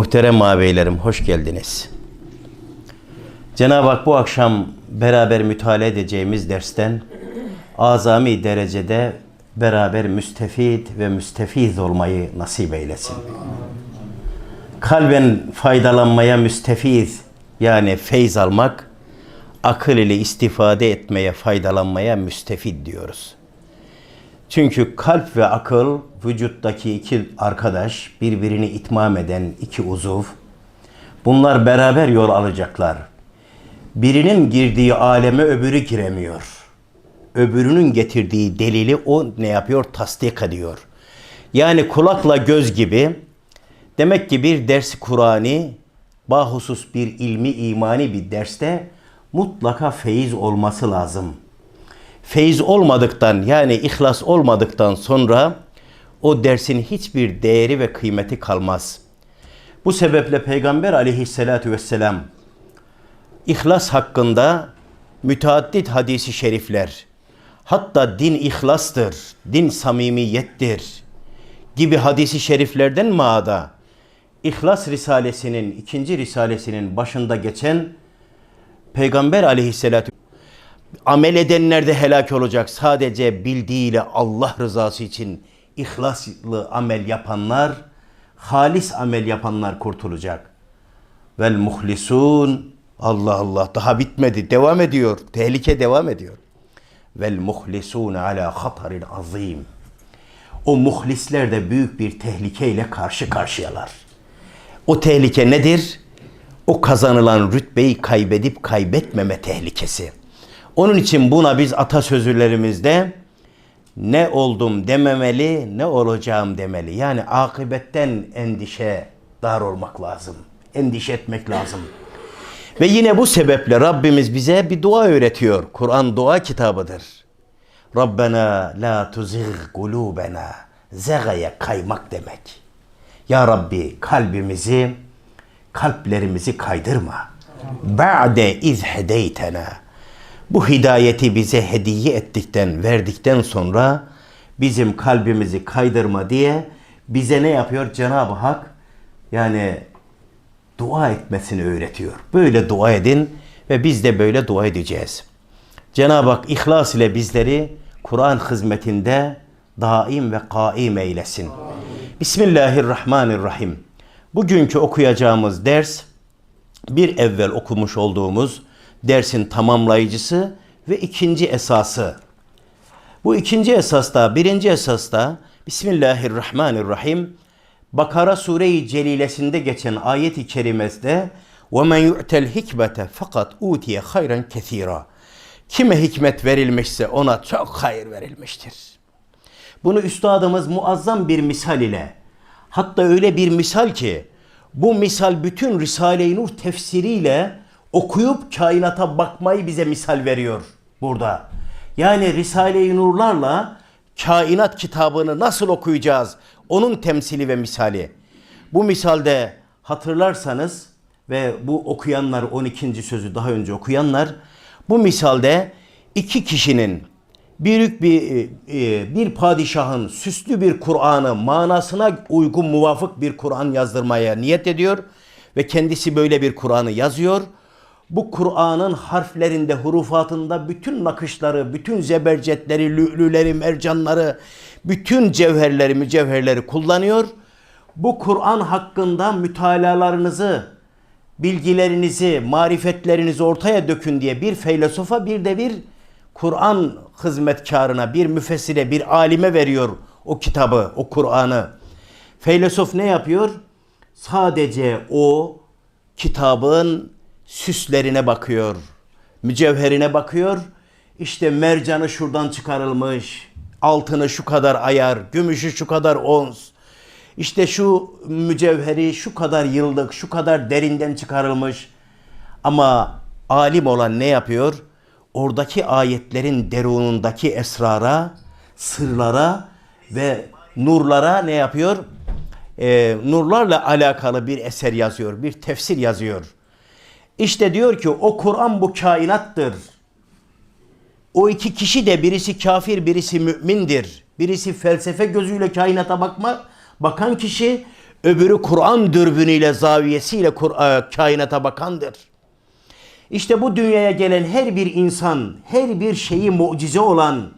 Muhterem ağabeylerim hoş geldiniz. Cenab-ı Hak bu akşam beraber müteala edeceğimiz dersten azami derecede beraber müstefid ve müstefiz olmayı nasip eylesin. Kalben faydalanmaya müstefiz yani feyz almak, akıl ile istifade etmeye, faydalanmaya müstefid diyoruz. Çünkü kalp ve akıl vücuttaki iki arkadaş, birbirini itmam eden iki uzuv. Bunlar beraber yol alacaklar. Birinin girdiği aleme öbürü giremiyor. Öbürünün getirdiği delili o ne yapıyor? Tasdik ediyor. Yani kulakla göz gibi demek ki bir ders Kur'an'ı bahusus bir ilmi imani bir derste mutlaka feyiz olması lazım feyiz olmadıktan yani ihlas olmadıktan sonra o dersin hiçbir değeri ve kıymeti kalmaz. Bu sebeple Peygamber aleyhissalatu vesselam ihlas hakkında müteaddit hadisi şerifler hatta din ihlastır, din samimiyettir gibi hadisi şeriflerden maada İhlas Risalesinin ikinci risalesinin başında geçen Peygamber aleyhissalatu amel edenler de helak olacak. Sadece bildiğiyle Allah rızası için ihlaslı amel yapanlar, halis amel yapanlar kurtulacak. Vel muhlisun Allah Allah daha bitmedi. Devam ediyor. Tehlike devam ediyor. Vel muhlisun ala hatarin azim. O muhlisler de büyük bir tehlikeyle karşı karşıyalar. O tehlike nedir? O kazanılan rütbeyi kaybedip kaybetmeme tehlikesi. Onun için buna biz atasözlerimizde ne oldum dememeli, ne olacağım demeli. Yani akıbetten endişe dar olmak lazım. Endişe etmek lazım. Ve yine bu sebeple Rabbimiz bize bir dua öğretiyor. Kur'an dua kitabıdır. Rabbena la tuzigh kulubena. Zegaya kaymak demek. Ya Rabbi kalbimizi, kalplerimizi kaydırma. Ba'de iz hedeytena bu hidayeti bize hediye ettikten, verdikten sonra bizim kalbimizi kaydırma diye bize ne yapıyor Cenab-ı Hak? Yani dua etmesini öğretiyor. Böyle dua edin ve biz de böyle dua edeceğiz. Cenab-ı Hak ihlas ile bizleri Kur'an hizmetinde daim ve kaim eylesin. Bismillahirrahmanirrahim. Bugünkü okuyacağımız ders bir evvel okumuş olduğumuz dersin tamamlayıcısı ve ikinci esası. Bu ikinci esasta, birinci esasta Bismillahirrahmanirrahim Bakara Sure-i Celilesinde geçen ayet-i kerimesinde وَمَنْ يُعْتَ الْحِكْمَةَ fakat utiye hayran kesira. Kime hikmet verilmişse ona çok hayır verilmiştir. Bunu üstadımız muazzam bir misal ile hatta öyle bir misal ki bu misal bütün Risale-i Nur tefsiriyle okuyup kainata bakmayı bize misal veriyor burada. Yani Risale-i Nurlarla kainat kitabını nasıl okuyacağız? Onun temsili ve misali. Bu misalde hatırlarsanız ve bu okuyanlar 12. sözü daha önce okuyanlar bu misalde iki kişinin büyük bir e, bir padişahın süslü bir Kur'an'ı manasına uygun muvafık bir Kur'an yazdırmaya niyet ediyor ve kendisi böyle bir Kur'an'ı yazıyor bu Kur'an'ın harflerinde, hurufatında bütün nakışları, bütün zebercetleri, lü'lüleri, mercanları, bütün cevherleri, mücevherleri kullanıyor. Bu Kur'an hakkında mütalalarınızı, bilgilerinizi, marifetlerinizi ortaya dökün diye bir feylesofa bir de bir Kur'an hizmetkarına, bir müfessire, bir alime veriyor o kitabı, o Kur'an'ı. Feylesof ne yapıyor? Sadece o kitabın süslerine bakıyor, mücevherine bakıyor. İşte mercanı şuradan çıkarılmış, altını şu kadar ayar, gümüşü şu kadar ons. İşte şu mücevheri şu kadar yıllık, şu kadar derinden çıkarılmış. Ama alim olan ne yapıyor? Oradaki ayetlerin derunundaki esrara, sırlara ve nurlara ne yapıyor? Ee, nurlarla alakalı bir eser yazıyor, bir tefsir yazıyor. İşte diyor ki o Kur'an bu kainattır. O iki kişi de birisi kafir birisi mümindir. Birisi felsefe gözüyle kainata bakma, bakan kişi Öbürü Kur'an dürbünüyle, zaviyesiyle e, kainata bakandır. İşte bu dünyaya gelen her bir insan, her bir şeyi mucize olan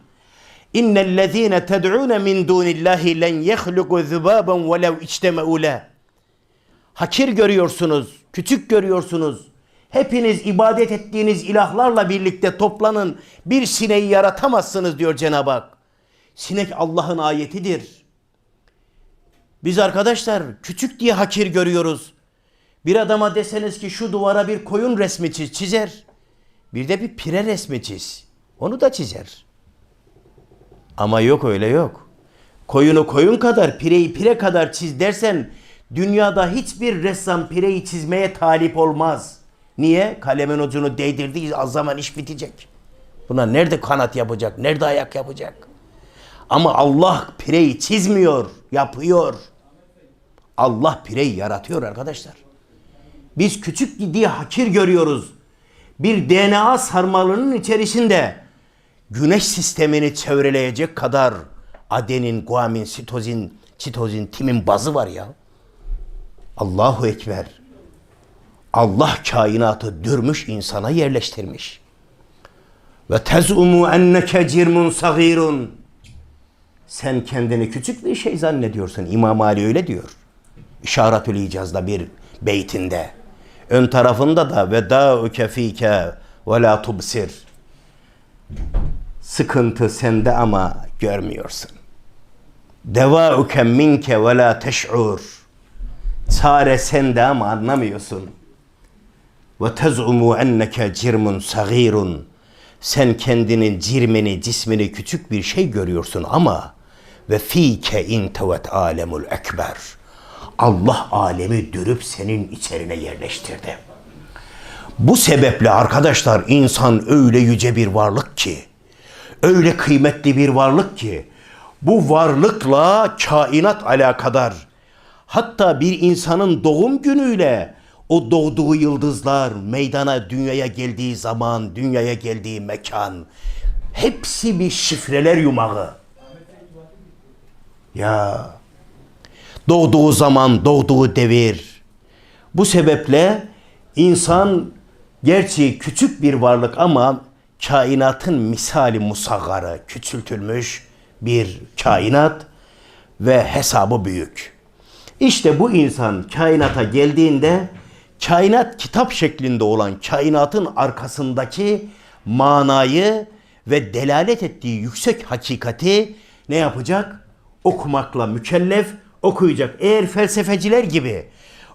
İnnellezîne ted'ûne min dûnillâhi len yehluku zubâben velev içteme'û leh. Hakir görüyorsunuz, küçük görüyorsunuz. Hepiniz ibadet ettiğiniz ilahlarla birlikte toplanın. Bir sineği yaratamazsınız diyor Cenab-ı Hak. Sinek Allah'ın ayetidir. Biz arkadaşlar küçük diye hakir görüyoruz. Bir adama deseniz ki şu duvara bir koyun resmi çiz, çizer. Bir de bir pire resmi çiz. Onu da çizer. Ama yok öyle yok. Koyunu koyun kadar, pireyi pire kadar çiz dersen dünyada hiçbir ressam pireyi çizmeye talip olmaz. Niye? Kalemin ucunu değdirdiği az zaman iş bitecek. Buna nerede kanat yapacak, nerede ayak yapacak? Ama Allah pireyi çizmiyor, yapıyor. Allah pireyi yaratıyor arkadaşlar. Biz küçük diye hakir görüyoruz. Bir DNA sarmalının içerisinde güneş sistemini çevreleyecek kadar adenin, guamin, sitozin, çitozin, timin bazı var ya. Allahu Ekber. Allah kainatı dürmüş insana yerleştirmiş. Ve tezumu enneke cirmun sagirun. Sen kendini küçük bir şey zannediyorsun. İmam Ali öyle diyor. İşaretül İcaz'da bir beytinde. Ön tarafında da ve da'uke fike ve la tubsir. Sıkıntı sende ama görmüyorsun. Devauke minke ve la teş'ur. Çare sende ama anlamıyorsun. Ve tez'umu enneke cirmun sagirun. Sen kendinin cirmini, cismini küçük bir şey görüyorsun ama ve fike intevet alemul ekber. Allah alemi dürüp senin içerine yerleştirdi. Bu sebeple arkadaşlar insan öyle yüce bir varlık ki, öyle kıymetli bir varlık ki, bu varlıkla kainat alakadar. Hatta bir insanın doğum günüyle o doğduğu yıldızlar, meydana dünyaya geldiği zaman, dünyaya geldiği mekan, hepsi bir şifreler yumağı. Ya doğduğu zaman, doğduğu devir. Bu sebeple insan gerçi küçük bir varlık ama kainatın misali musaggarı, küçültülmüş bir kainat ve hesabı büyük. İşte bu insan kainata geldiğinde kainat kitap şeklinde olan kainatın arkasındaki manayı ve delalet ettiği yüksek hakikati ne yapacak? Okumakla mükellef, okuyacak. Eğer felsefeciler gibi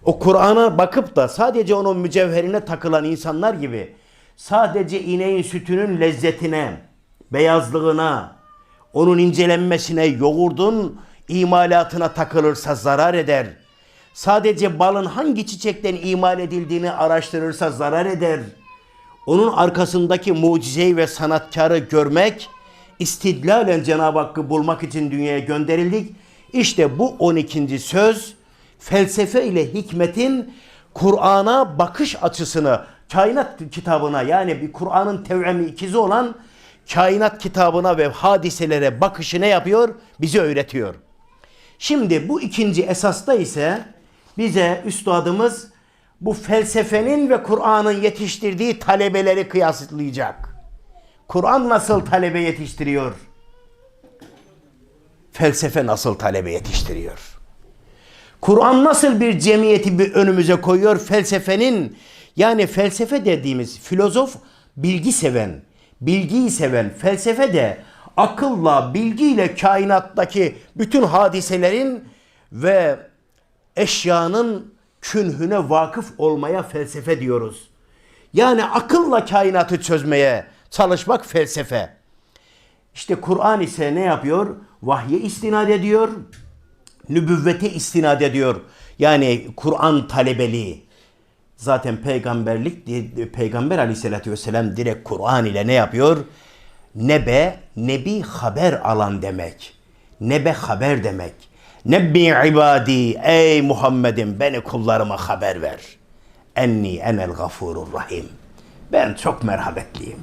o Kur'an'a bakıp da sadece onun mücevherine takılan insanlar gibi sadece ineğin sütünün lezzetine, beyazlığına, onun incelenmesine, yoğurdun imalatına takılırsa zarar eder. Sadece balın hangi çiçekten imal edildiğini araştırırsa zarar eder. Onun arkasındaki mucizeyi ve sanatkarı görmek, istidlalen Cenab-ı Hakk'ı bulmak için dünyaya gönderildik. İşte bu 12. söz felsefe ile hikmetin Kur'an'a bakış açısını, kainat kitabına yani bir Kur'an'ın tevemi ikizi olan kainat kitabına ve hadiselere bakışı ne yapıyor? Bize öğretiyor. Şimdi bu ikinci esasta ise bize üstadımız bu felsefenin ve Kur'an'ın yetiştirdiği talebeleri kıyaslayacak. Kur'an nasıl talebe yetiştiriyor? Felsefe nasıl talebe yetiştiriyor? Kur'an nasıl bir cemiyeti bir önümüze koyuyor? Felsefenin yani felsefe dediğimiz filozof bilgi seven, bilgiyi seven felsefe de akılla, bilgiyle kainattaki bütün hadiselerin ve eşyanın künhüne vakıf olmaya felsefe diyoruz. Yani akılla kainatı çözmeye çalışmak felsefe. İşte Kur'an ise ne yapıyor? Vahye istinad ediyor, nübüvvete istinad ediyor. Yani Kur'an talebeliği. Zaten peygamberlik, peygamber aleyhissalatü vesselam direkt Kur'an ile ne yapıyor? Nebe, nebi haber alan demek. Nebe haber demek. Nebbi ibadi ey Muhammed'im beni kullarıma haber ver. Enni enel gafurur rahim. Ben çok merhametliyim.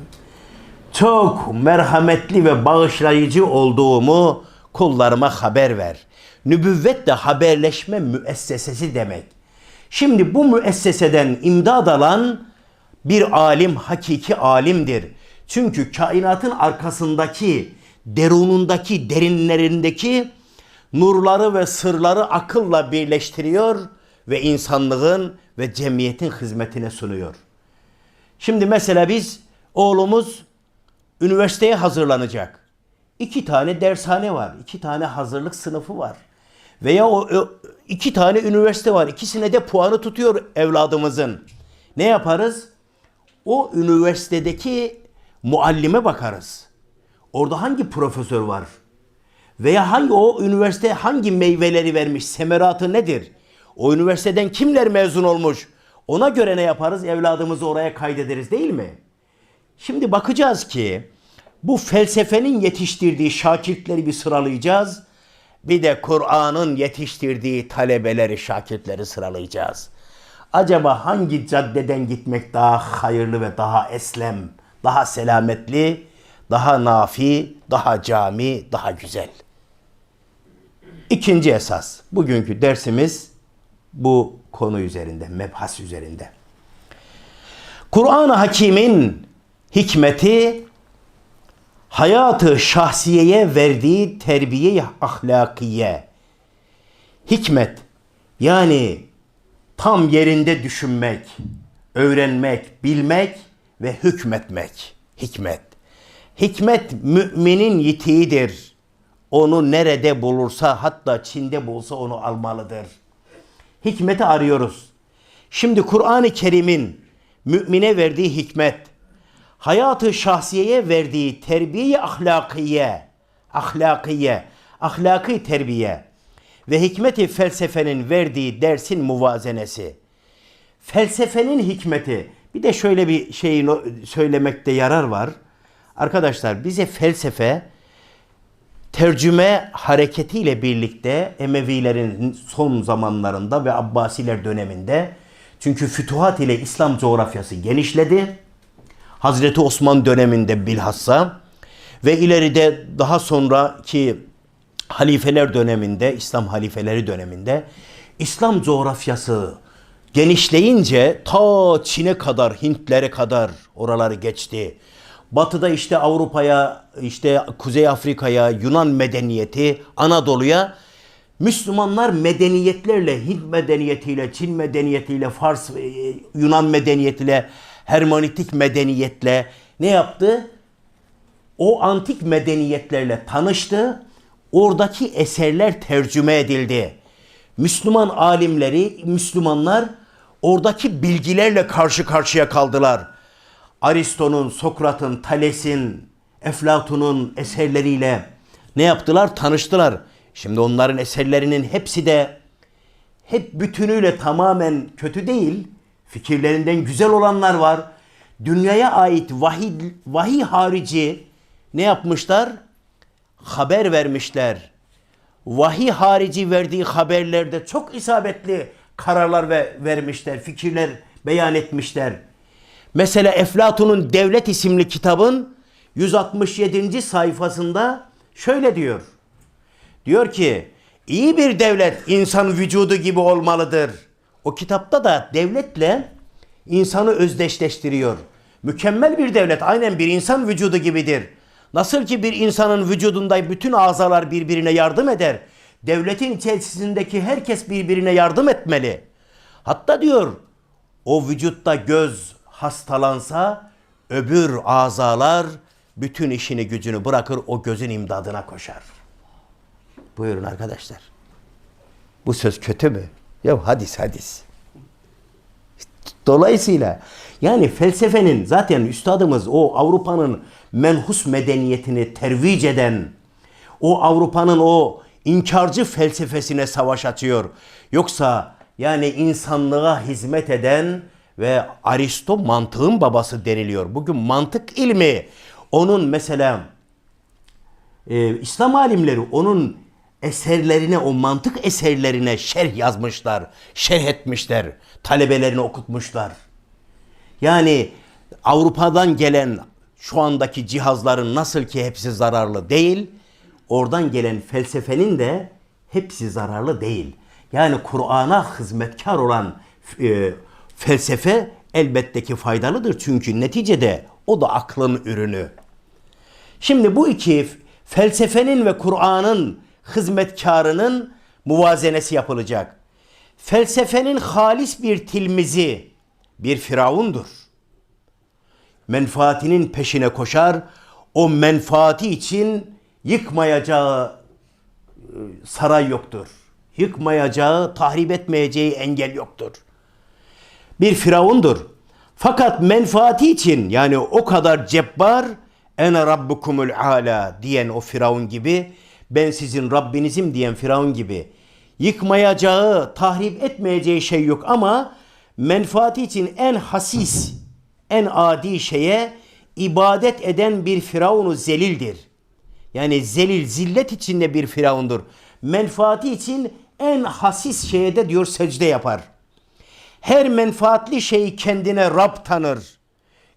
Çok merhametli ve bağışlayıcı olduğumu kullarıma haber ver. Nübüvvet de haberleşme müessesesi demek. Şimdi bu müesseseden imdad alan bir alim hakiki alimdir. Çünkü kainatın arkasındaki, derunundaki, derinlerindeki nurları ve sırları akılla birleştiriyor ve insanlığın ve cemiyetin hizmetine sunuyor. Şimdi mesela biz oğlumuz üniversiteye hazırlanacak. İki tane dershane var, iki tane hazırlık sınıfı var. Veya o, iki tane üniversite var. İkisine de puanı tutuyor evladımızın. Ne yaparız? O üniversitedeki muallime bakarız. Orada hangi profesör var? Veya hangi o üniversite hangi meyveleri vermiş? Semeratı nedir? O üniversiteden kimler mezun olmuş? Ona göre ne yaparız? Evladımızı oraya kaydederiz değil mi? Şimdi bakacağız ki bu felsefenin yetiştirdiği şakirtleri bir sıralayacağız. Bir de Kur'an'ın yetiştirdiği talebeleri, şakirtleri sıralayacağız. Acaba hangi caddeden gitmek daha hayırlı ve daha eslem, daha selametli, daha nafi, daha cami, daha güzel? İkinci esas. Bugünkü dersimiz bu konu üzerinde, mebhas üzerinde. Kur'an-ı Hakim'in hikmeti hayatı şahsiyeye verdiği terbiye ahlakiye. Hikmet yani tam yerinde düşünmek, öğrenmek, bilmek ve hükmetmek. Hikmet. Hikmet müminin yitiğidir. Onu nerede bulursa hatta Çin'de bulsa onu almalıdır. Hikmeti arıyoruz. Şimdi Kur'an-ı Kerim'in mümine verdiği hikmet, hayatı şahsiyeye verdiği terbiye ahlakiye, ahlakiye, ahlaki terbiye ve hikmeti felsefenin verdiği dersin muvazenesi. Felsefenin hikmeti, bir de şöyle bir şeyi söylemekte yarar var. Arkadaşlar bize felsefe tercüme hareketiyle birlikte Emevilerin son zamanlarında ve Abbasiler döneminde çünkü fütuhat ile İslam coğrafyası genişledi. Hazreti Osman döneminde bilhassa ve ileride daha sonraki halifeler döneminde, İslam halifeleri döneminde İslam coğrafyası genişleyince ta Çin'e kadar, Hintlere kadar oraları geçti. Batıda işte Avrupa'ya, işte Kuzey Afrika'ya, Yunan medeniyeti, Anadolu'ya Müslümanlar medeniyetlerle, Hint medeniyetiyle, Çin medeniyetiyle, Fars, e, Yunan medeniyetiyle, Hermanitik medeniyetle ne yaptı? O antik medeniyetlerle tanıştı. Oradaki eserler tercüme edildi. Müslüman alimleri, Müslümanlar oradaki bilgilerle karşı karşıya kaldılar. Aristo'nun, Sokrat'ın, Thales'in, Eflatun'un eserleriyle ne yaptılar? Tanıştılar. Şimdi onların eserlerinin hepsi de hep bütünüyle tamamen kötü değil. Fikirlerinden güzel olanlar var. Dünyaya ait vahiy, vahiy harici ne yapmışlar? Haber vermişler. Vahiy harici verdiği haberlerde çok isabetli kararlar ve vermişler, fikirler beyan etmişler. Mesela Eflatun'un Devlet isimli kitabın 167. sayfasında şöyle diyor. Diyor ki iyi bir devlet insan vücudu gibi olmalıdır. O kitapta da devletle insanı özdeşleştiriyor. Mükemmel bir devlet aynen bir insan vücudu gibidir. Nasıl ki bir insanın vücudunda bütün azalar birbirine yardım eder. Devletin içerisindeki herkes birbirine yardım etmeli. Hatta diyor o vücutta göz hastalansa öbür azalar bütün işini gücünü bırakır o gözün imdadına koşar. Buyurun arkadaşlar. Bu söz kötü mü? Ya hadis hadis. Dolayısıyla yani felsefenin zaten üstadımız o Avrupa'nın menhus medeniyetini tervic eden o Avrupa'nın o inkarcı felsefesine savaş açıyor. Yoksa yani insanlığa hizmet eden ve Aristo mantığın babası deniliyor. Bugün mantık ilmi onun mesela e, İslam alimleri onun eserlerine, o mantık eserlerine şerh yazmışlar, şerh etmişler, talebelerine okutmuşlar. Yani Avrupa'dan gelen şu andaki cihazların nasıl ki hepsi zararlı değil, oradan gelen felsefenin de hepsi zararlı değil. Yani Kur'an'a hizmetkar olan e, felsefe elbette ki faydalıdır. Çünkü neticede o da aklın ürünü. Şimdi bu iki felsefenin ve Kur'an'ın hizmetkarının muvazenesi yapılacak. Felsefenin halis bir tilmizi bir firavundur. Menfaatinin peşine koşar, o menfaati için yıkmayacağı e, saray yoktur. Yıkmayacağı, tahrip etmeyeceği engel yoktur. Bir firavundur. Fakat menfaati için yani o kadar cebbar ene rabbukumul ala diyen o firavun gibi ben sizin Rabbinizim diyen firavun gibi yıkmayacağı, tahrip etmeyeceği şey yok ama menfaati için en hasis, en adi şeye ibadet eden bir firavunu zelildir. Yani zelil, zillet içinde bir firavundur. Menfaati için en hasis şeye de diyor secde yapar. Her menfaatli şeyi kendine Rab tanır.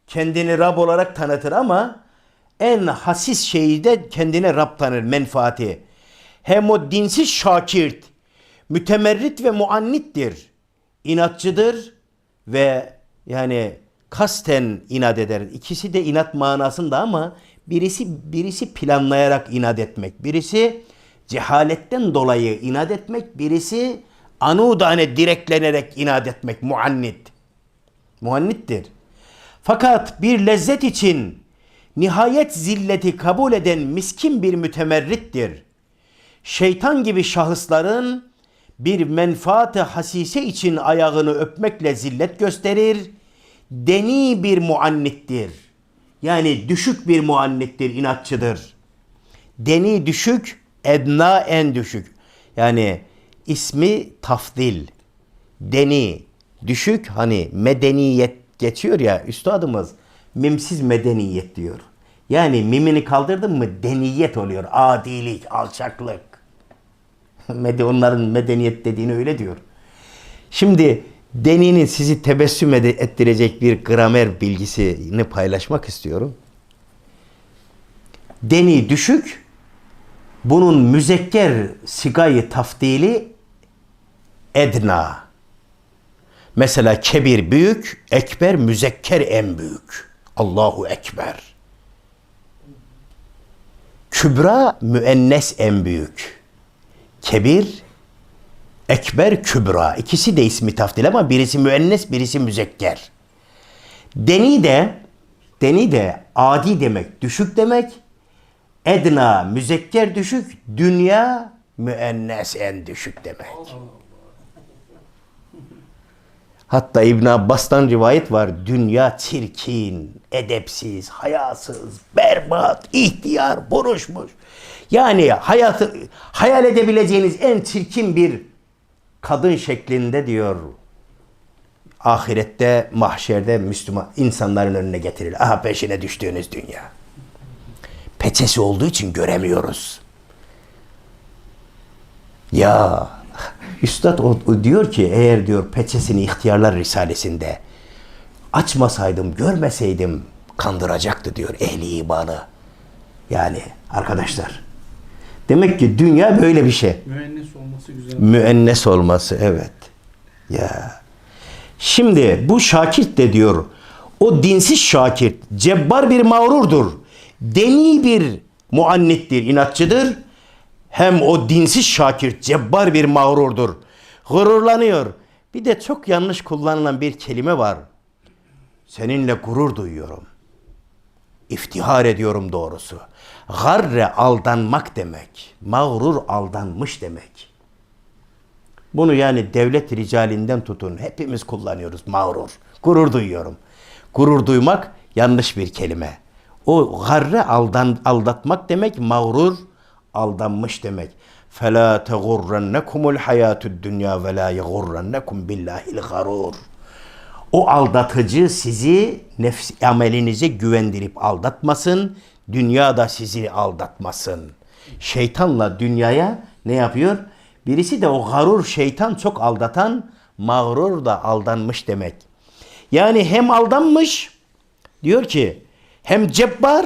Kendini Rab olarak tanıtır ama en hasis şeyi de kendine Rab tanır menfaati. Hem o dinsiz şakirt, mütemerrit ve muannittir. İnatçıdır ve yani kasten inat eder. İkisi de inat manasında ama birisi birisi planlayarak inat etmek. Birisi cehaletten dolayı inat etmek. Birisi anudane direklenerek inat etmek. Muannit. Muannittir. Fakat bir lezzet için nihayet zilleti kabul eden miskin bir mütemerrittir. Şeytan gibi şahısların bir menfaat hasise için ayağını öpmekle zillet gösterir. Deni bir muannittir. Yani düşük bir muannittir, inatçıdır. Deni düşük, edna en düşük. Yani ismi tafdil. Deni düşük hani medeniyet geçiyor ya üstadımız mimsiz medeniyet diyor. Yani mimini kaldırdın mı deniyet oluyor. Adilik, alçaklık. Mede onların medeniyet dediğini öyle diyor. Şimdi deninin sizi tebessüm ettirecek bir gramer bilgisini paylaşmak istiyorum. Deni düşük, bunun müzekker sigayı tafdili edna. Mesela kebir büyük, ekber müzekker en büyük. Allahu ekber. Kübra müennes en büyük. Kebir, ekber, kübra. İkisi de ismi tafdil ama birisi müennes, birisi müzekker. Deni de, deni de adi demek, düşük demek. Edna, müzekker düşük, dünya müennes en düşük demek. Hatta İbn Abbas'tan rivayet var. Dünya çirkin, edepsiz, hayasız, berbat, ihtiyar, buruşmuş. Yani hayatı hayal edebileceğiniz en çirkin bir kadın şeklinde diyor. Ahirette, mahşerde Müslüman insanların önüne getirilir. Aha peşine düştüğünüz dünya. Peçesi olduğu için göremiyoruz. Ya Üstad o, o diyor ki eğer diyor peçesini ihtiyarlar risalesinde açmasaydım, görmeseydim kandıracaktı diyor ehli imanı. Yani arkadaşlar demek ki dünya böyle bir şey. Mühendis olması güzel. Müennes olması evet. Ya. Şimdi bu şakirt de diyor o dinsiz şakirt cebbar bir mağrurdur. Deni bir muannittir, inatçıdır. Hem o dinsiz şakirt cebbar bir mağrurdur. Gururlanıyor. Bir de çok yanlış kullanılan bir kelime var. Seninle gurur duyuyorum. İftihar ediyorum doğrusu. Garre aldanmak demek. Mağrur aldanmış demek. Bunu yani devlet ricalinden tutun hepimiz kullanıyoruz mağrur. Gurur duyuyorum. Gurur duymak yanlış bir kelime. O garre aldan, aldatmak demek mağrur aldanmış demek. فَلَا تَغُرَّنَّكُمُ الْحَيَاتُ الدُّنْيَا وَلَا يَغُرَّنَّكُمْ بِاللّٰهِ الْغَرُورُ O aldatıcı sizi nefs amelinize güvendirip aldatmasın. Dünya da sizi aldatmasın. Şeytanla dünyaya ne yapıyor? Birisi de o garur şeytan çok aldatan, mağrur da aldanmış demek. Yani hem aldanmış diyor ki hem cebbar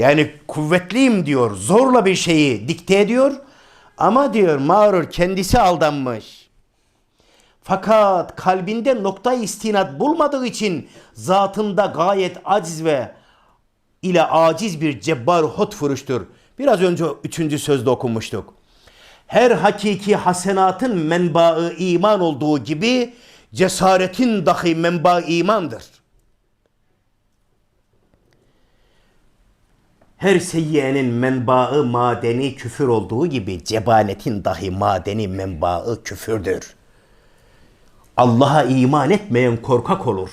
yani kuvvetliyim diyor zorla bir şeyi dikte ediyor Ama diyor mağrur kendisi aldanmış. Fakat kalbinde nokta istinat bulmadığı için zatında gayet aciz ve ile aciz bir cebbar hotfuruştur. Biraz önce üçüncü sözde okumuştuk. Her hakiki hasenatın menbaı iman olduğu gibi cesaretin dahi menbaı imandır. Her seyyiyenin menbaı madeni küfür olduğu gibi cebanetin dahi madeni menbaı küfürdür. Allah'a iman etmeyen korkak olur.